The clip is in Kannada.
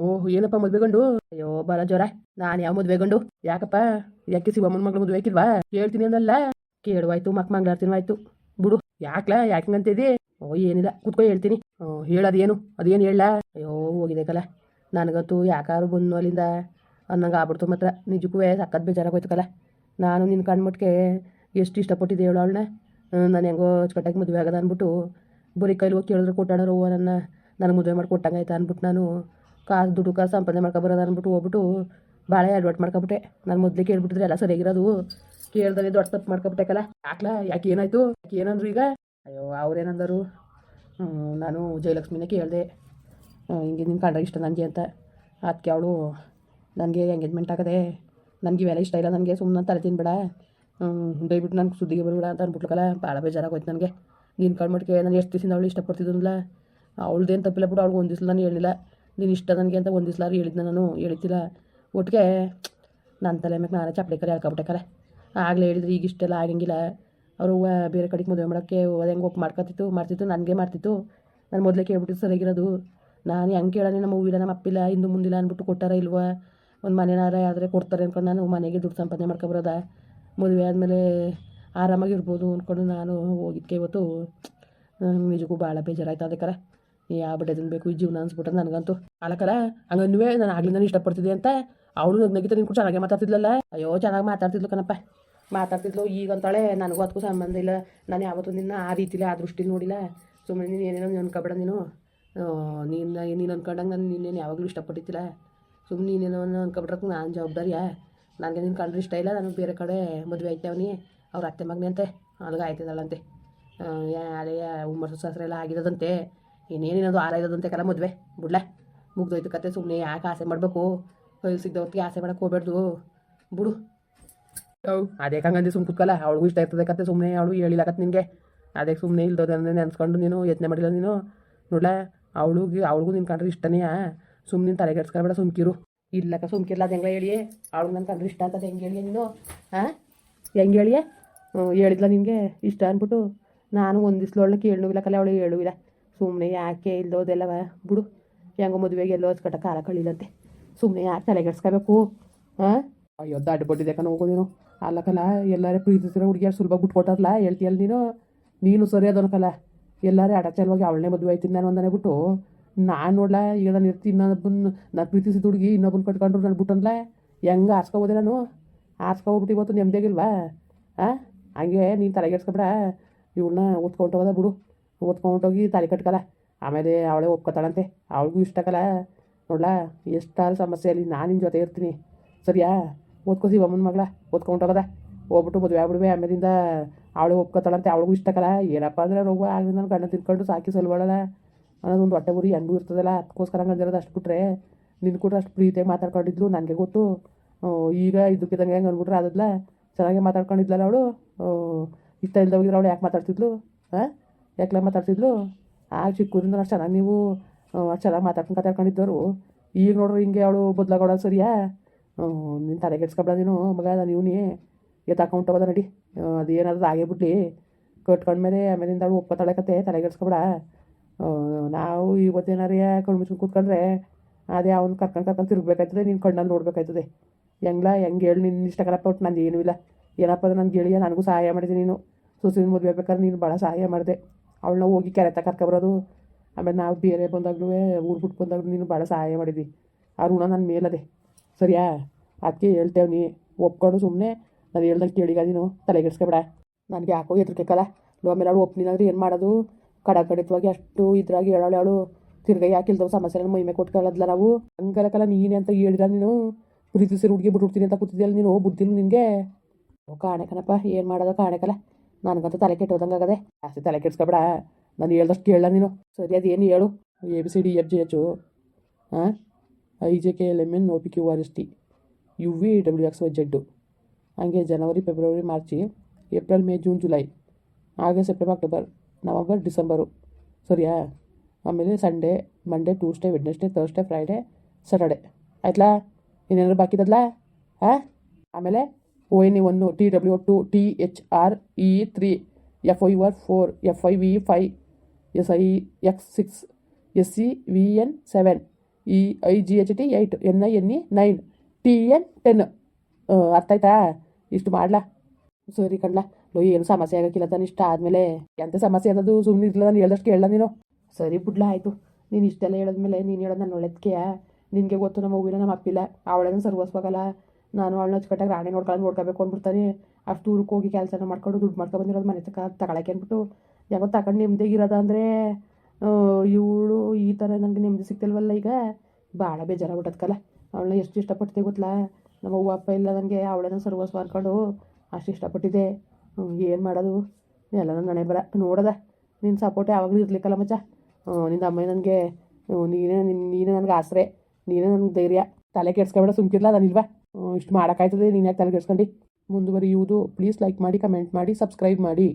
ಓಹ್, ಏನಪ್ಪ ಮದ್ವೆ ಗಂಡು? ಅಯ್ಯೋ ಬರ ಜ್ವರ. ನಾನು ಯಾವ ಮದ್ವೆ ಗಂಡು? ಯಾಕಪ್ಪ? ಯಾಕೆ ಶಿವಮ್ಮನ ಮಗಳು ಮದುವೆ ಹಾಕಿದ್ವಾ? ಕೇಳ್ತೀನಿ ಅಂದಲ್ಲ. ಕೇಳುವಾಯ್ತು, ಮಕ್ ಮಂಗ್ಲಾರ್ತಿನೂ ಆಯ್ತು ಬಿಡು. ಯಾಕ್ಲಾ? ಅಂತಿದ್ದಿ ಓ, ಏನಿಲ್ಲ. ಕುತ್ಕೊ, ಹೇಳ್ತೀನಿ. ಹೇಳದು ಹೇಳೋದೇನು? ಅದೇನು ಹೇಳ? ಅಯ್ಯೋ ಹೋಗಿದೆಕಲ್ಲ ಕಲ. ನನಗಂತೂ ಯಾಕಾರು ಬಂದು ಅಲ್ಲಿಂದ? ಅನ್ನಂಗೆ ಆಗ್ಬಿಡ್ತು ಮಾತ್ರ. ನಿಜಕ್ಕೂ ಸಕ್ಕತ್ ಬೇಜಾರಾಗೋಯ್ತಕಲ್ಲ ಕಲ. ನಾನು ನಿನ್ನ ಕಣ್ಮಟ್ಗೆ ಎಷ್ಟು ಇಷ್ಟಪಟ್ಟಿದ್ದೆ ಹೇಳು ಅವಳನ್ನ ನಾನು ಹೆಂಗೋ ಅಚ್ಚುಕಟ್ಟಾಗಿ ಮದುವೆ ಆಗದ ಅಂದ್ಬಿಟ್ಟು ಬರೀ ಕೈಲಿ ಹೋಗಿ ಕೇಳಿದ್ರೆ ಕೊಟ್ಟಾಡೋರು ನನ್ನ ನನಗೆ ಮದುವೆ ಮಾಡಿ ಕೊಟ್ಟಂಗಾಯ್ತು ಅಂದ್ಬಿಟ್ಟು ನಾನು. ಕಾಸು ದುಡ್ಡು ಕಾಸು ಸಂಪಾದನೆ ಮಾಡ್ಕೊಬರೋದು ಅಂದ್ಬಿಟ್ಟು ಹೋಗ್ಬಿಟ್ಟು ಭಾಳ ಅಡ್ವರ್ಟ್ ಮಾಡ್ಕೊಬಿಟ್ಟೆ. ನಾನು ಮೊದಲೇ ಕೇಳ್ಬಿಟ್ಟಿದ್ರೆ ಎಲ್ಲ ಸರಿಯಾಗಿರೋದು ಕೇಳ್ದಲ್ಲಿ ದೊಡ್ಡ ತಪ್ಪು ಮಾಡ್ಕೊಬಿಟ್ಟೆಕಲ್ಲ ಯಾಕಲ್ಲ ಯಾಕೆ ಏನಾಯ್ತು? ಯಾಕೆ ಏನಂದ್ರು ಈಗ? ಅಯ್ಯೋ, ಅವ್ರೇನಂದರು? ನಾನು ಜಯಲಕ್ಷ್ಮಿನೇ ಕೇಳಿದೆ. ಹಿಂಗೆ ನಿನ್ನ ಕಂಡ್ರೆ ಇಷ್ಟ ನನಗೆ ಅಂತ. ಅದಕ್ಕೆ ಅವಳು ನನಗೆ ಎಂಗೇಜ್ಮೆಂಟ್ ಆಗದೆ, ನನಗೆ ಇವೆಲ್ಲ ಇಷ್ಟ ಇಲ್ಲ ನನಗೆ ಸುಮ್ಮನೆ ತಲೆ ತಿನ್ಬೇಡ. ದಯವಿಟ್ಟು ನನಗೆ ಸುದ್ದಿಗೆ ಬರಬೇಡ ಅಂತ ಅಂದ್ಬಿಟ್ಲಕಲ್ಲ ಭಾಳ ಬೇಜಾರಾಗೋಯ್ತು ನನಗೆ. ನೀನು ಕಣ್ಮಟ್ಗೆ ನಾನು ಎಷ್ಟು ದಿವಸದಿಂದ ಅವಳು ಇಷ್ಟಪಡ್ತಿದ್ದಲ್ಲ ಅವಳದೇನು ತಪ್ಪಿಲ್ಲ ಬಿಡು, ಅವ್ಳಿಗೆ ಒಂದು ದಿವ್ಸ ನಾನು ಹೇಳಿಲ್ಲ ನೀನು ಇಷ್ಟ ನನಗೆ ಅಂತ ಒಂದು ದಿವ್ಸಲಾರು ಹೇಳಿದ್ನ ನಾನು ಹೇಳ್ತಿಲ್ಲ ಒಟ್ಟಿಗೆ ನನ್ನ ತಲೆ ಮ್ಯಾಗೆ ನಾನೇ ಚಪ್ಪಡಿ ಕರೆ ಹೇಳ್ಕೊಬಿಟ್ಟೆ ಕರೆ. ಆಗಲೇ ಹೇಳಿದ್ರೆ, ಈಗ ಇಷ್ಟೆಲ್ಲ ಆಗಂಗಿಲ್ಲ. ಅವರು ಬೇರೆ ಕಡೆಗೆ ಮದುವೆ ಮಾಡೋಕ್ಕೆ ಅದು ಹೆಂಗೆ ಒಪ್ಪು ಮಾಡ್ಕೊತಿತ್ತು, ಮಾಡ್ತಿತ್ತು, ನನಗೆ ಮಾಡ್ತಿತ್ತು. ನಾನು ಮೊದಲೇ ಕೇಳ್ಬಿಟ್ಟು ಸರಿಯಾಗಿರೋದು ನಾನು ಹೆಂಗೆ ಕೇಳೋಣ ನಮ್ಮ ಹೂವಿಲ್ಲ, ನಮ್ಮ ಅಪ್ಪಿಲ್ಲ ಇಂದು ಮುಂದಿಲ್ಲ ಅಂದ್ಬಿಟ್ಟು ಕೊಟ್ಟಾರ ಇಲ್ವಾ? ಒಂದು ಮನೆನಾರ ಆದರೆ ಕೊಡ್ತಾರೆ ಅಂದ್ಕೊಂಡು ನಾನು ಮನೆಗೆ ದುಡ್ಡು ಸಂಪಾದನೆ ಮಾಡ್ಕೊಬರೋದ. ಮದುವೆ ಆದಮೇಲೆ ಆರಾಮಾಗಿರ್ಬೋದು ಅಂದ್ಕೊಂಡು ನಾನು ಹೋಗಿದ್ಕೆ ಇವತ್ತು. ನಿಜಕ್ಕೂ ಭಾಳ ಬೇಜಾರಾಯ್ತು ಅದಕ್ಕರ ಯಾವ ಬಿಡೋದನ್ನ ಬೇಕು, ಈ ಜೀವನ ಅನ್ಸ್ಬಿಟ್ಟು ನನಗಂತೂ. ಅಲಕರ ಹಂಗನ್ನುವೆ, ನಾನು ಆಗ್ಲಿಂದ ಇಷ್ಟಪಡ್ತಿದ್ದೆ ಅಂತ ಅವಳು ನನ್ಗೆ ನಿನ್ ಕೂಡ ಚೆನ್ನಾಗೆ ಮಾತಾಡ್ತಿದ್ಲಲ್ಲ? ಅಯ್ಯೋ, ಚೆನ್ನಾಗಿ ಮಾತಾಡ್ತಿದ್ಲು ಕಣಪ್ಪ. ಮಾತಾಡ್ತಿದ್ಲು ಈಗ ಅಂತಾಳೆ ನನಗೂ ಅದಕ್ಕೂ ಸಂಬಂಧ ಇಲ್ಲ. ನಾನು ಯಾವತ್ತೂ ನಿನ್ನ ಆ ರೀತಿಲಿ, ಆ ದೃಷ್ಟಿ ನೋಡಿಲ್ಲ. ಸುಮ್ಮನೆ ನೀನು ಏನೇನೋ ಅನ್ಕೊಬೇಡ ನೀನು. ನಿನ್ನ ನೀನು ನೀನು ಅನ್ಕೊಂಡಂಗೆ ನಾನು ನಿನ್ನೇನು ಯಾವಾಗಲೂ ಇಷ್ಟಪಟ್ಟಿದ್ದಿಲ್ಲ. ಸುಮ್ಮನೆ ನೀನೇನೋ ಅನ್ಕೊಬಿಟ್ರಕ್ಕೆ ನಾನು ಜವಾಬ್ದಾರಿಯಾ? ನನಗೆ ನಿನ್ನ ಕಂಡ್ರೆ ಇಷ್ಟ ಇಲ್ಲ ನಾನು ಬೇರೆ ಕಡೆ ಮದುವೆ ಆಯ್ತವನಿ. ಅವ್ರ ಅತ್ತೆ ಮಗನೇ ಅಂತೆ ಅಲ್ಲಿಗೆ ಆಯ್ತದಳಂತೆ ಅದೇ ಉಮ್ಮರ್ ಸಸ್ರೆಲ್ಲ ಎಲ್ಲ ಆಗಿರೋದಂತೆ ಇನ್ನೇನೇನದು ಆರ ಅಂತ ಕಲ ಮದುವೆ. ಬಿಡ್ಲೆ. ಮುಗ್ದೋಯ್ತು ಕತೆ ಸುಮ್ಮನೆ ಯಾಕೆ ಆಸೆ ಮಾಡಬೇಕು? ಕೈ ಸಿಗ್ದ ಹೊತ್ತಿಗೆ ಆಸೆ ಮಾಡಕ್ಕೆ ಹೋಗ್ಬೇಡ್ದು. ಬಿಡು. ಅದೇ ಕಂಗಂದಿ ಸುಮ್ಮನೆ ಕುತ್ಕಲ್ಲ ಅವಳಿಗೂ ಇಷ್ಟ ಇರ್ತದೆ ಕತೆ ಸುಮ್ಮನೆ ಅವಳು ಹೇಳಿಲ್ಲ ಕತೆ ನಿನಗೆ. ಅದೇ ಸುಮ್ಮನೆ ಇಲ್ದೋದನ್ನೇ ನೆನ್ಸ್ಕೊಂಡು ನೀನು ಯತ್ನೆ ಮಾಡಿಲ್ಲ ನೀನು. ನೋಡ್ಲ ಅವಳಿಗೆ ಅವಳಿಗೂ ನಿನ್ನ ಕಂಡ್ರೆ ಇಷ್ಟನೇ. ಸುಮ್ಮನೆ ನೀನು ತಲೆಗೆಡ್ಸ್ಕೊಬೇಡ ಸುಮ್ಕಿರು. ಇಲ್ಲಕ್ಕ ಸುಮ್ಕಿರ್ಲ ಅದು ಹೆಂಗೆ ಹೇಳಿ ಅವಳು ನನ್ನ ಕಂಡ್ರೆ ಇಷ್ಟ ಅಂತ ಹೆಂಗೆ ಹೇಳಿ ನೀನು? ಹಾಂ ಹೆಂಗೆ ಹೇಳಿಯೇ? ಹ್ಞೂ ಹೇಳಿದ್ಲ ನಿನಗೆ? ಇಷ್ಟ ಅಂದ್ಬಿಟ್ಟು ನಾನು ಒಂದು ದಿವ್ಸಲೊಳ್ಳೆ ಕೇಳು ಇಲ್ಲ ಕಲೆ ಅವಳು ಹೇಳು ಇಲ್ಲ ಸುಮ್ಮನೆ ಯಾಕೆ ಇಲ್ದೋದೆಲ್ಲವ ಬಿಡು. ಹೆಂಗೋ ಮದುವೆಗೆ ಎಲ್ಲೋ ಕಟ್ಟ ಕಾಲ ಕಳಿಲಂತೆ. ಸುಮ್ಮನೆ ಯಾಕೆ ತಲೆಗೆಡ್ಸ್ಕೋಬೇಕು ಹಾಂ ಅಯ್ಯೋ ದಾಡ್ ಬಡ್ಡಿದೆ ಕಣ ಹೋಗು ನೀನು. ಅಲ್ಲಕಲ್ಲ ಎಲ್ಲಾರೇ ಪ್ರೀತಿಸಿರೋ ಹುಡುಗಿಯಾರು ಸುಲಭ ಬಿಟ್ಕೊಟ್ಟಾರಲ್ಲ ಹೇಳ್ತೀಯಲ್ಲ ನೀನು? ನೀನು ಸರಿ ಅದನ್ಕಲ್ಲ ಎಲ್ಲರೂ ಅಡಚಲ್ವಾಗಿ ಅವಳನ್ನೇ ಮದುವೆ ಆಯ್ತೀನಿ ನಾನು ಒಂದನೇ ಬಿಟ್ಟು. ನಾನು ನೋಡ್ಲ, ಈಗ ನಾನು ಇರ್ತೀನಿ ನಾನು ಪ್ರೀತಿಸಿದ ಹುಡುಗಿ ಇನ್ನೊಬ್ಬನ ಕಟ್ಕೊಂಡ್ರು ನಾನು ಬಿಟ್ಟನ್ಲ? ಹೆಂಗೆ ಆರ್ಸ್ಕೊಬೋದೆ ನಾನು? ಆರ್ಸ್ಕೊಬಿಟ್ಟು ಇವತ್ತು ನೆಮ್ಮದಿಯಾಗಿಲ್ವಾ ಹಾಂ ಹಂಗೆ ನೀನು ತಲೆಗೆಡ್ಸ್ಕೊಬೇಡ ಇವಳನ್ನ ಓದ್ಕೊಂಡೋಗೋದ ಬಿಡು. ಓದ್ಕೊಂಡೋಗಿ ತಲೆ ಕಟ್ಕಲ್ಲ. ಆಮೇಲೆ ಅವಳೇ ಒಪ್ಕೊತಾಳಂತೆ. ಅವಳಿಗೂ ನೋಡಲಾ ನೋಡ್ಲಾ ಸಮಸ್ಯೆ ಸಮಸ್ಯೆಯಲ್ಲಿ ನಾನು ನಿನ್ನ ಜೊತೆ ಇರ್ತೀನಿ. ಸರಿಯಾ? ಓದ್ಕೋಸಿ ಅಮ್ಮನ ಮಗಳ. ಓದ್ಕೊಂಡೋಗದ ಹೋಗ್ಬಿಟ್ಟು ಮದುವೆ ಆಗ್ಬಿಡುವೆ. ಆಮೇಲಿಂದ ಅವಳು ಒಪ್ಕೊತಾಳಂತೆ. ಅವಳಿಗೂ ಇಷ್ಟಕ್ಕಲ್ಲ ಏನಪ್ಪ ಅಂದರೆ ರೋಗ ಆಗ ನಾನು ಗಂಡ ತಿನ್ಕೊಂಡು ಸಾಕಿ ಸಲ್ವಾಳಲ್ಲ. ಅನ್ನೋದೊಂದು ಹೊಟ್ಟೆ ಬುರಿ ಹೆಂಗೂ ಇರ್ತದಲ್ಲ. ಅದಕ್ಕೋಸ್ಕರ ಹಂಗಂದಿರೋದು ಅಷ್ಟು ಬಿಟ್ರೆ ನಿನ್ನ ಕೂಡ ಅಷ್ಟು ಪ್ರೀತಿಯಾಗಿ ಮಾತಾಡ್ಕೊಂಡಿದ್ಲು. ನನಗೆ ಗೊತ್ತು. ಈಗ ಇದಕ್ಕಿದ್ದಂಗೆ ಹೆಂಗೆ ಅಂದ್ಬಿಟ್ರೆ ಅದಲ್ಲ ಚೆನ್ನಾಗೆ ಮಾತಾಡ್ಕೊಂಡಿದ್ಲಲ್ಲ ಅವಳು. ಇಷ್ಟ ಇಲ್ದೋಗಿದ್ರೆ ಅವಳು ಯಾಕೆ ಮಾತಾಡ್ತಿದ್ಲು? ಹಾಂ? ಯಾಕೆ ಮಾತಾಡ್ತಿದ್ಲು? ಆ ಚಿಕ್ಕೂರಿಂದ ಅಷ್ಟು ಚೆನ್ನಾಗಿ ನೀವು ಅಷ್ಟು ಚೆನ್ನಾಗಿ ಮಾತಾಡ್ಕೊಂಡು ಕತಾಡ್ಕೊಂಡಿದ್ದವರು ಈಗ ನೋಡ್ರಿ ಹಿಂಗೆ ಅವಳು ಬದಲಾಗೋಳ ಸರಿಯಾ? ನಿನ್ನ ತಲೆಗೆಡ್ಸ್ಕೊಬೇಡ ನೀನು, ಮಗ, ನಾನು ಎತ್ತ ಅಕೌಂಟ್ ಹೋಗೋದ ನಡಿ. ಅದು ಏನಾದ್ರು ಆಗೇ ಬಿಡ್ಲಿ ಕಟ್ಕೊಂಡ್ಮೇಲೆ ಆಮೇಲಿಂದ ಅವಳು ಒಪ್ಪತ್ತಾಳೆ ಕತೆ ತಲೆಗೆಡ್ಸ್ಕೊಬೇಡ ನಾವು ಇವತ್ತೇನಾರೇ ಕಣ್ಣು ಮುಚ್ಕೊಂಡು ಕೂತ್ಕೊಂಡ್ರೆ, ಅದೇ ಅವ್ನು ಕರ್ಕೊಂಡು ಕರ್ಕೊಂಡು ತಿರುಗಬೇಕಾಯ್ತದೆ, ನೀನು ಕಣ್ಣಲ್ಲಿ ನೋಡ್ಬೇಕಾಯ್ತದೆ. ಹೆಂಗ್ಲ, ಹೆಂಗೆ ಹೇಳಿ ನಿನ್ನ ಇಷ್ಟಕರಪ್ಪ ಒಟ್ಟು ನಂದು ಏನೂ ಇಲ್ಲ. ಏನಪ್ಪ ಅಂದ್ರೆ ನನ್ನ ಗೆಳೆಯ, ನನಗೂ ಸಹಾಯ ಮಾಡಿದೆ ನೀನು. ಸುಸಿನ ಮದುವೆ ಬೇಕಾದ್ರೆ ನೀನು ಭಾಳ ಸಹಾಯ ಮಾಡಿದೆ. ಅವಳನ್ನ ಹೋಗಿ ಕೆರೆತ ತ ಕರ್ಕೊಬರೋದು ಆಮೇಲೆ ನಾವು ಬೇರೆ ಬಂದಾಗಲೂ, ಊರು ಬಿಟ್ಟು ಬಂದಾಗ್ಲೂ ನೀನು ಭಾಳ ಸಹಾಯ ಮಾಡಿದ್ವಿ ಆ ಋಣ ನನ್ನ ಮೇಲದೆ. ಸರಿಯಾ? ಅದಕ್ಕೆ ಹೇಳ್ತೇವೆ ನೀ. ಒಪ್ಕೊಂಡು ಸುಮ್ಮನೆ ನಾನು ಹೇಳ್ದಂಗೆ ಕೇಳಿಗ ನೀನು ತಲೆಗೆಡ್ಸ್ಕೊಬೇಡ ನನಗೆ ಯಾಕೋ ಎದ್ರಿಕೆಕ್ಕಲ್ಲ ಆಮೇಲೆ ಅವಳು ಒಪ್ನಿನಾದ್ರೆ ಏನು ಮಾಡೋದು? ಕಡಕಡಿತವಾಗಿ ಅಷ್ಟು ಇದ್ರಾಗಿ ಹೇಳೋಳು ಅವಳು. ತಿರ್ಗಾ ಯಾಕಿಲ್ದವು ಸಮಸ್ಯೆನ ಮೈಮೆ ಕೊಟ್ಕೊಳ್ಳೋದ್ಲ ನಾವು? ಹಂಗಲಕಲ್ಲ ನೀನೇ ಅಂತ ಹೇಳಿದ ನೀನು? ಪ್ರೀತಿಸಿ ಹುಡುಗಿ ಬಿಟ್ಬಿಡ್ತೀನಿ ಅಂತ ಕೂತಿದ್ಯಲ್ಲ ನೀನು? ಬುದ್ಧಿಲ್ಲ ನಿನಗೆ? ಕಾಣೆ ಕಣಪ್ಪ. ಏನು ಮಾಡೋದು? ಕಾಣೆಕಲ್ಲ ನನಗಂತೂ ತಲೆ ಕೆಟ್ಟೋದಂಗೆ ಆಗದೆ. ಜಾಸ್ತಿ ತಲೆ ಕೆಡ್ಸ್ಕೊಬೇಡ. ನಾನು ಹೇಳ್ದಷ್ಟು ಕೇಳಲ್ಲ ನೀನು. ಸರಿ, ಅದೇನು ಹೇಳು? A, B, C, D, F, G, H ಹಾಂ I, J, K, L, M, N, O, P, Q, R, S, T, U, V, W, X, Y Z ಹಂಗೆ ಜನವರಿ, ಫೆಬ್ರವರಿ, ಮಾರ್ಚಿ, April, May, June, July, August, September, October, November, December. ಸರಿಯಾ? ಆಮೇಲೆ Sunday, Monday, Tuesday, Wednesday, Thursday, Friday, Saturday. ಆಯ್ತಲಾ? ಇನ್ನೇನಾದ್ರು ಬಾಕಿ ಇದ್ದದ್ಲ ಹಾಂ ಆಮೇಲೆ? ಓ N E one T W two T H R E three F I R four F I V five S I X six S C V N seven E I G H T eight N I N E nine T N ten ಅರ್ಥ ಆಯ್ತಾ ಇಷ್ಟು ಮಾಡ್ಲಾ? ಸರಿ ಕಣ್ಲಾ. ಲೋ, ಏನು ಸಮಸ್ಯೆ ಆಗಕ್ಕಿಲ್ಲ ತಾನು, ಇಷ್ಟ ಆದಮೇಲೆ. ಎಂಥ ಸಮಸ್ಯೆ ಅನ್ನೋದು ಸುಮ್ಮನೆ ಇರಲಿಲ್ಲ ನಾನು ಹೇಳ್ದಷ್ಟು ಕೇಳಲ್ಲ ನೀನು? ಸರಿ ಬಿಡ್ಲಾ, ಆಯಿತು. ನೀನು ಇಷ್ಟೆಲ್ಲ ಹೇಳಿದ್ಮೇಲೆ ನೀನು ಹೇಳೋದು ನಾನು ಒಳ್ಳೆದಕ್ಕೆಯ ನಿನಗೆ ಗೊತ್ತು, ನಮ್ಮ ಹೂವಿನ ನಮ್ಮ ಅಪ್ಪಿಲ್ಲ. ಅವಳೇನು ಸರ್ವಸ್ವಾಗಲ್ಲ. ನಾನು ಅವಳನ್ನ ಅಚ್ಚುಕಟ್ಟಾಗಿ ರಾಣಿ ನೋಡ್ಕೊಳ್ಳೋದು ನೋಡ್ಕೋಬೇಕು ಅಂದ್ಬಿಡ್ತಾನೆ. ಅಷ್ಟು ದೂರಕ್ಕೆ ಹೋಗಿ ಕೆಲಸನ ಮಾಡ್ಕೊಂಡು ದುಡ್ಡು ಮಾಡ್ಕೊಂಡು ಬಂದಿರೋದು ಮನೆ ತಕ ತಗೊಳಕ್ಕೆ ಅಂದ್ಬಿಟ್ಟು ಯಾವೋ ತಗೊಂಡು ನೆಮ್ಮದಿಗಿರೋದ ಇರೋದಂದರೆ ಇವಳು ಈ ಥರ ನನಗೆ ನೆಮ್ಮದಿ ಸಿಗ್ತಿಲ್ವಲ್ಲ ಈಗ? ಭಾಳ ಬೇಜಾರಾಗ್ಬಿಟ್ಟದ್ಕಲ್ಲ ಅವಳನ್ನ ಎಷ್ಟು ಇಷ್ಟಪಡ್ತೀವಿ ಗೊತ್ತಲ್ಲ ನಮ್ಮ ಅವ್ವ, ಅಪ್ಪ ಇಲ್ಲ ನನಗೆ ಅವಳನ್ನ ಸರ್ವಸ್ ಮಾಡ್ಕೊಂಡು ಅಷ್ಟು ಇಷ್ಟಪಟ್ಟಿದ್ದೆ. ಏನು ಮಾಡೋದು? ಎಲ್ಲ ನನ್ನ ಬರ ನೋಡದ. ನಿನ್ನ ಸಪೋರ್ಟ್ ಯಾವಾಗಲೂ ಇರಲಿಕ್ಕಲ್ಲ ಮಚ್ಚ. ನಿನ್ನ ಅಮ್ಮ ನನಗೆ ನೀನೇ ನಿನ್ನ ನೀನೇ ನನಗೆ ಆಸರೆ. ನೀನೇ ನನಗೆ ಧೈರ್ಯ. ತಲೆ ಕೆಡ್ಸ್ಕೊಬೇಡ, ಸುಮ್ಕಿರ್ಲ ನಾನಿಲ್ವಾ ಇಷ್ಟು ಮಾಡೋಕ್ಕಾಯ್ತದೆ ನೀನು ಯಾಕೆ ತಲೆ ಕೆಡ್ಸ್ಕೊಂಡು ಮುಂದುವರಿಯುವುದು. ಪ್ಲೀಸ್ ಲೈಕ್ ಮಾಡಿ ಕಮೆಂಟ್ ಮಾಡಿ ಸಬ್ಸ್ಕ್ರೈಬ್ ಮಾಡಿ.